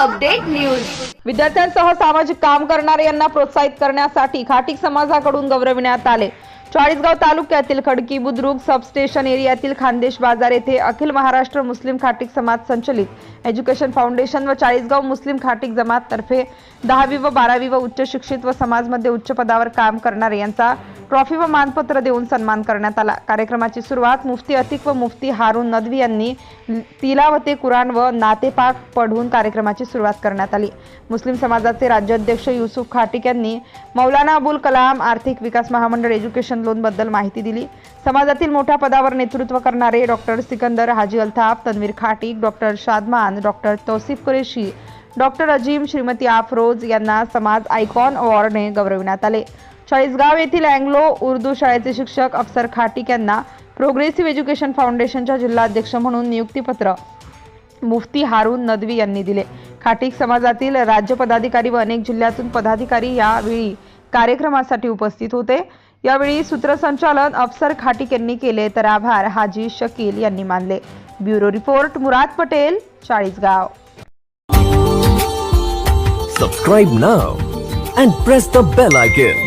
News. विद्यार्थ्यांसह सामाजिक काम करणारे यांना प्रोत्साहित करण्यासाठी खाटीक समाजाकडून गौरविण्यात आले. चाळीसगाव तालुक्यातील खडकी बुद्रुक सबस्टेशन एरियातील खानदेश बाजार येथे अखिल महाराष्ट्र मुस्लिम खाटीक समाज संचलित. एज्युकेशन फाउंडेशन व चाळीसगाव मुस्लिम खाटीक जमात तर्फे दहावी व बारावी व उच्च शिक्षित व समाजमध्ये उच्च पदावर काम करणारे यांचा ट्रॉफी व मानपत्र देऊन सन्मान करण्यात आला. कार्यक्रमाची सुरुवात मुफ्ती अतिक व मुफ्ती हारून नदवी यांनी तिलावते कुराण व नातेपाक पढून कार्यक्रमाची सुरुवात करण्यात आली. मुस्लिम समाजाचे राज्याध्यक्ष युसुफ खाटिक यांनी मौलाना अबुल कलाम आर्थिक विकास महामंडळ एज्युकेशन लोनबद्दल माहिती दिली. समाजातील मोठ्या पदावर नेतृत्व करणारे doctor Sikandar Haji Altaf Tanveer Khatik doctor Shadman doctor Tausif Qureshi doctor Azeem Shrimati Afroz यांना समाज आयकॉन अवॉर्डने गौरविण्यात आले. चाळीसगाव येथील अँग्लो उर्दू शाळेचे शिक्षक अफसर खाटिक यांना प्रोग्रेसिव्ह एज्युकेशन फाउंडेशनच्या जिल्हाध्यक्ष म्हणून नियुक्तीपत्र. मुफ्ती हारून नदवी यांनी दिले. खाटीक समाजातील राज्य पदाधिकारी व अनेक जिल्ह्यातून पदाधिकारी यावेळी कार्यक्रमासाठी उपस्थित होते. यावेळी सूत्रसंचालन अफसर खाटीक यांनी केले तर आभार हाजी शकील यांनी मानले. Bureau report Murad Patel Chalisgaon. Subscribe now and press the bell icon